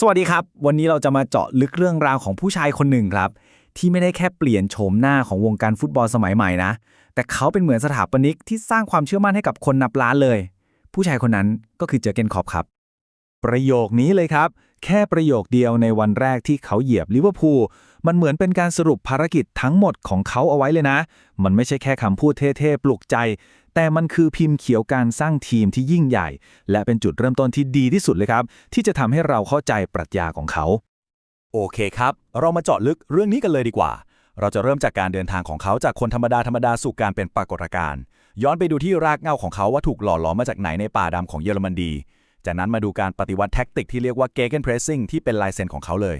สวัสดีครับ วันนี้เราจะมาเจาะลึกเรื่องราวของผู้ชายคนหนึ่งครับ ที่ไม่ได้แค่เปลี่ยนโฉมหน้าของวงการฟุตบอลสมัยใหม่นะ แต่เขาเป็นเหมือนสถาปนิกที่สร้างความเชื่อมั่นให้กับคนนับล้านเลย ผู้ชายคนนั้นก็คือเจอร์เกนคอปครับ ประโยคนี้เลยครับ แค่ประโยคเดียวในวันแรกที่เขาเหยียบลิเวอร์พูลมันเหมือนเป็นการสรุปภารกิจทั้งหมดของเขาเอาไว้เลยนะ มันไม่ใช่แค่คำพูดเท่ๆปลุกใจ แต่มันคือพิมพ์เขียวการสร้างทีมที่ยิ่งใหญ่ และเป็นจุดเริ่มต้นที่ดีที่สุดเลยครับ ที่จะทำให้เราเข้าใจปรัชญาของเขา โอเคครับ เรามาเจาะลึกเรื่องนี้กันเลยดีกว่า เราจะเริ่มจากการเดินทางของเขาจากคนธรรมดาธรรมดาสู่การเป็นปรากฏการณ์ย้อนไปดูที่รากเหง้าของเขาว่าถูกหล่อหลอมมาจากไหนในป่าดำของเยอรมนีจากนั้นมาดูการปฏิวัติแท็กติกที่เรียกว่า Gegenpressing ที่เป็นลายเซ็นของเขาเลย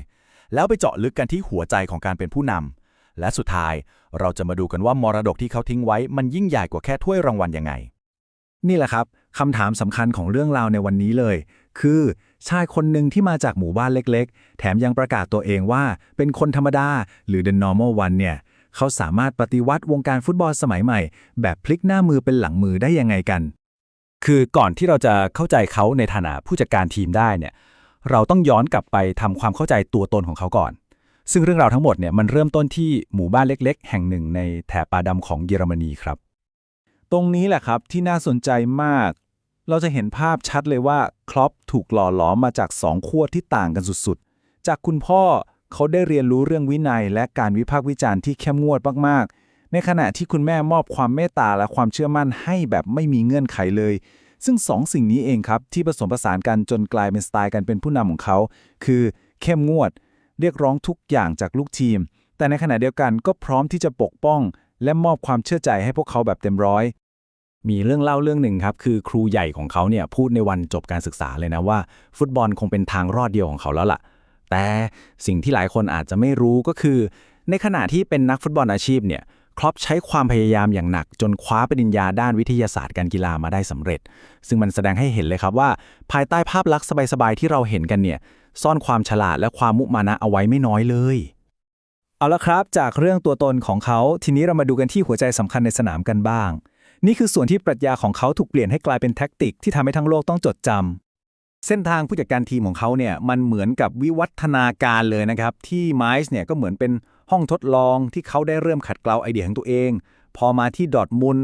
แล้วไปเจาะลึกกันที่หัวใจของการเป็นผู้นำ และสุดท้าย เราจะมาดูกันว่ามรดกที่เขาทิ้งไว้ มันยิ่งใหญ่กว่าแค่ถ้วยรางวัลยังไง นี่แหละครับคำถามสำคัญของเรื่องราวในวันนี้เลย คือ ชายคนหนึ่งที่มาจากหมู่บ้านเล็กๆ แถมยังประกาศตัวเองว่า เป็นคนธรรมดาหรือ the normal one เนี่ยเขาสามารถปฏิวัติวงการฟุตบอลสมัยใหม่ แบบพลิกหน้ามือเป็นหลังมือได้ยังไงกัน คือก่อนที่เราจะเข้าใจเขาในฐานะผู้จัดการทีมได้เนี่ยเราต้องย้อนกลับไปทำความเข้าใจตัวตนของเขาก่อน ซึ่งเรื่องราวทั้งหมดเนี่ยมันเริ่มต้นที่หมู่บ้านเล็ก ๆ แห่งหนึ่งในแถบป่าดำของเยอรมนีครับ ตรงนี้แหละครับที่น่าสนใจมาก เราจะเห็นภาพชัดเลยว่าคลอปถูกหล่อหลอมมาจากสองขั้วที่ต่างกันสุดๆ จากคุณพ่อเขาได้เรียนรู้เรื่องวินัย และการวิพากษ์วิจารณ์ที่เข้มงวดมากๆ ในขณะที่คุณแม่มอบความเมตตาและความเชื่อมั่นให้แบบไม่มีเงื่อนไขเลย ซึ่งสองสิ่งนี้เองครับที่ผสมผสานกันจนกลายเป็นสไตล์การเป็นผู้นำของเขา คือเข้มงวด เรียกร้องทุกอย่างจากลูกทีม แต่ในขณะเดียวกันก็พร้อมที่จะปกป้อง และมอบความเชื่อใจให้พวกเขาแบบเต็มร้อย มีเรื่องเล่าเรื่องหนึ่งครับ คือครูใหญ่ของเขาเนี่ยพูดในวันจบการศึกษาเลยนะว่า ฟุตบอลคงเป็นทางรอดเดียวของเขาแล้วล่ะ แต่สิ่งที่หลายคนอาจจะไม่รู้ก็คือ ในขณะที่เป็นนักฟุตบอลอาชีพเนี่ยครอปใช้ความพยายามอย่างหนัก จนคว้าปริญญาด้านวิทยาศาสตร์การกีฬามาได้สำเร็จ ซึ่งมันแสดงให้เห็นเลยครับว่า ภายใต้ภาพลักษณ์สบายๆที่เราเห็นกันเนี่ย ซ่อนความฉลาดและความมุมานะเอาไว้ไม่น้อยเลย เอาละครับ จากเรื่องตัวตนของเขาทีนี้เรามาดูกันที่หัวใจสำคัญในสนามกันบ้าง นี่คือส่วนที่ปรัชญาของเขาถูกเปลี่ยนให้กลายเป็นแท็กติกที่ทำให้ทั้งโลกต้องจดจำเส้นทางผู้จัดการทีมของเขาเนี่ยมันเหมือนกับวิวัฒนาการเลยนะครับ ที่ไมซ์เนี่ยก็เหมือนเป็นห้องทดลองที่เขาได้เริ่มขัดเกลาไอเดียของตัวเอง พอมาที่ดอทมุน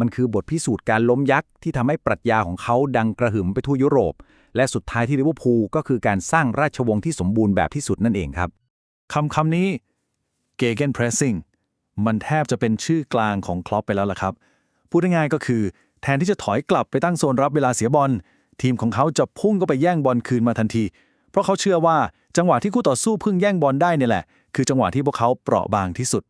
มันคือบทพิสูจน์การล้มยักษ์ที่ทำให้ปรัชญาของเขาดังกระหึ่มไปทั่วยุโรป และสุดท้ายที่ลิเวอร์พูลก็คือการสร้างราชวงศ์ที่สมบูรณ์แบบที่สุดนั่นเองครับคำคำนี้ Gegen Pressing มันแทบจะเป็นชื่อกลางของคลอปไปแล้วล่ะครับ พูดง่ายๆก็คือ แทนที่จะถอยกลับไปตั้งโซนรับเวลาเสียบอล ทีมของเขาจะพุ่งก็ไปแย่งบอลคืนมาทันที เพราะเขาเชื่อว่าจังหวะที่คู่ต่อสู้เพิ่งแย่งบอลได้เนี่ยแหละ คือจังหวะที่พวกเขาเปราะบางที่สุด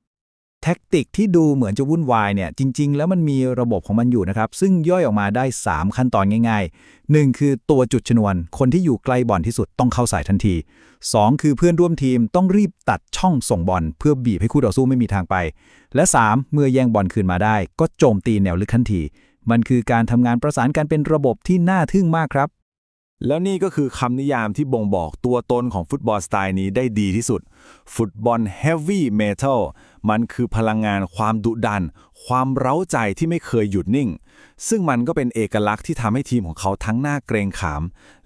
แท็กติกที่ดูเหมือนจะวุ่นวายเนี่ยจริง ๆ แล้วมันมีระบบของมันอยู่นะครับ ซึ่งย่อยออกมาได้ 3 ขั้นตอนง่าย ๆ 1 คือตัวจุดชนวน คนที่อยู่ใกล้บอลที่สุดต้องเข้าใส่ทันที 2 คือเพื่อนร่วมทีมต้องรีบตัดช่องส่งบอลเพื่อบีบให้คู่ต่อสู้ไม่มีทางไป และ 3 เมื่อแย่งบอลคืนมาได้ ก็โจมตีแนวลึกทันที มันคือการทำงานประสานกันเป็นระบบที่น่าทึ่งมากครับแล้วนี่ก็คือคำนิยามที่บ่งบอกตัวตนของฟุตบอลสไตล์นี้ได้ดีที่สุด ฟุตบอลเฮฟวี่เมทัล มันคือพลังงานความดุดัน ความเร้าใจที่ไม่เคยหยุดนิ่ง ซึ่งมันก็เป็นเอกลักษณ์ที่ทำให้ทีมของเขาทั้งหน้าเกรงขาม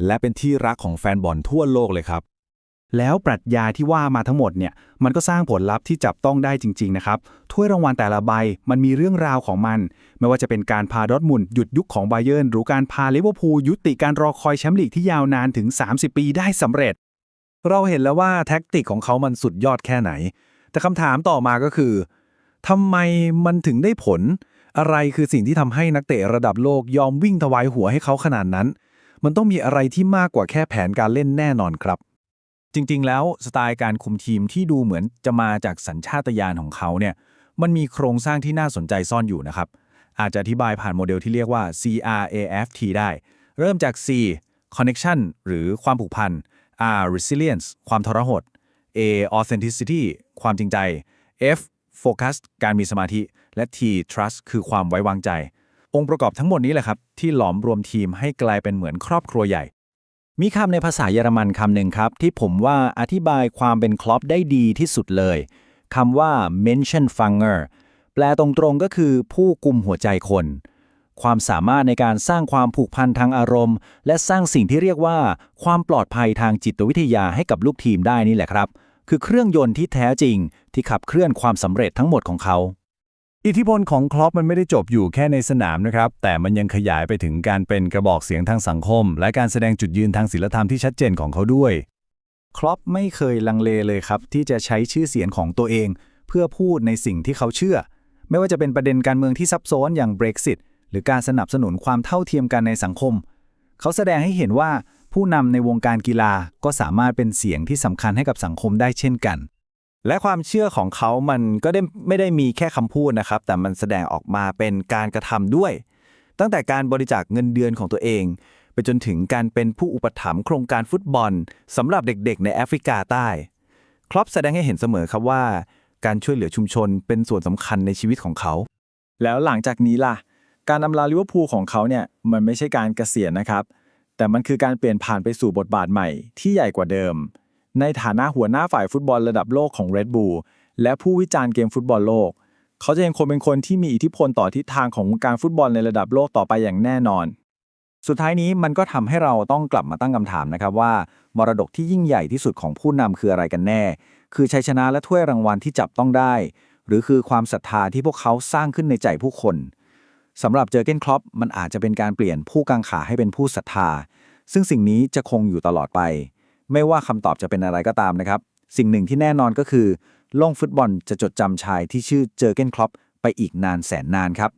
และเป็นที่รักของแฟนบอลทั่วโลกเลยครับ แล้วปรัชญาที่ว่ามาทั้งหมดเนี่ย มันก็สร้างผลลัพธ์ที่จับต้องได้จริง ๆ นะครับ ถ้วยรางวัลแต่ละใบมันมีเรื่องราวของมัน ไม่ว่าจะเป็นการพาดอทมุนหยุดยุคของไบเยิร์นหรือการพาลิเวอร์พูลยุติการรอคอยแชมป์ลีกที่ยาวนานถึง 30 ปีได้สำเร็จเราเห็นแล้วว่าแท็กติกของเขามันสุดยอดแค่ไหน แต่คำถามต่อมาก็คือทำไมมันถึงได้ผล อะไรคือสิ่งที่ทำให้นักเตะระดับโลกยอมวิ่งถวายหัวให้เขาขนาดนั้น มันต้องมีอะไรที่มากกว่าแค่แผนการเล่นแน่นอนครับ จริงๆ แล้วสไตล์การคุมทีมที่ดูเหมือนจะมาจากสัญชาตญาณของเขาเนี่ย มันมีโครงสร้างที่น่าสนใจซ่อนอยู่นะครับ อาจจะอธิบายผ่านโมเดลที่เรียกว่า CRAFT ได้ เริ่มจาก C connection หรือความผูกพัน R resilience ความทรหด A authenticity ความจริงใจ F focus การมีสมาธิ และ T trust คือความไว้วางใจ องค์ประกอบทั้งหมดนี้แหละครับ ที่หลอมรวมทีมให้กลายเป็นเหมือนครอบครัวใหญ่ มีคำในภาษาเยอรมันคำหนึ่งครับ ที่ผมว่าอธิบายความเป็นคลอปได้ดีที่สุดเลยคำว่า mention fanger แปลตรงๆก็คือผู้กุมหัวใจคน ความสามารถในการสร้างความผูกพันทางอารมณ์ และสร้างสิ่งที่เรียกว่า ความปลอดภัยทางจิตวิทยาให้กับลูกทีมได้นี่แหละครับ คือเครื่องยนต์ที่แท้จริง ที่ขับเคลื่อนความสำเร็จทั้งหมดของเขาอิทธิพลของคลอปมันไม่ได้จบอยู่แค่ในสนามนะครับ แต่มันยังขยายไปถึงการเป็นกระบอกเสียงทางสังคม และการแสดงจุดยืนทางศีลธรรมที่ชัดเจนของเขาด้วยครอปไม่เคยลังเลเลยครับ ที่จะใช้ชื่อเสียงของตัวเอง เพื่อพูดในสิ่งที่เขาเชื่อ ไม่ว่าจะเป็นประเด็นการเมืองที่ซับซ้อนอย่าง Brexit หรือการสนับสนุนความเท่าเทียมกันในสังคม เขาแสดงให้เห็นว่าผู้นำในวงการกีฬาก็สามารถเป็นเสียงที่สำคัญให้กับสังคมได้เช่นกัน และความเชื่อของเขามันก็ได้ไม่ได้มีแค่คำพูดนะครับ แต่มันแสดงออกมาเป็นการกระทำด้วย ตั้งแต่การบริจาคเงินเดือนของตัวเอง ไปจนถึงการเป็นผู้อุปถัมภ์โครงการฟุตบอลสำหรับเด็กๆ ในแอฟริกาใต้ ครอปแสดงให้เห็นเสมอครับว่า การช่วยเหลือชุมชนเป็นส่วนสำคัญในชีวิตของเขา แล้วหลังจากนี้ล่ะ การอำลาลิเวอร์พูลของเขาเนี่ยมันไม่ใช่การเกษียณนะครับ แต่มันคือการเปลี่ยนผ่านไปสู่บทบาทใหม่ที่ใหญ่กว่าเดิม ในฐานะหัวหน้าฝ่ายฟุตบอลระดับโลกของ Red Bull และผู้วิจารณ์เกมฟุตบอลโลก เขาจะยังคงเป็นคนที่มีอิทธิพลต่อทิศทางของวงการฟุตบอลในระดับโลกต่อไปอย่างแน่นอน สุดท้ายนี้มันก็ทำให้เราต้องกลับมาตั้งคำถามนะครับว่ามรดกที่ยิ่งใหญ่ที่สุดของผู้นำคืออะไรกันแน่ คือชัยชนะและถ้วยรางวัลที่จับต้องได้ หรือคือความศรัทธาที่พวกเขาสร้างขึ้นในใจผู้คน สำหรับเจอเกนคลอปมันอาจจะเป็นการเปลี่ยนผู้กังขาให้เป็นผู้ศรัทธา ซึ่งสิ่งนี้จะคงอยู่ตลอดไป ไม่ว่าคำตอบจะเป็นอะไรก็ตามนะครับ สิ่งหนึ่งที่แน่นอนก็คือโลกฟุตบอลจะจดจำชายที่ชื่อเจอเกนคลอปไปอีกนานแสนนานครับ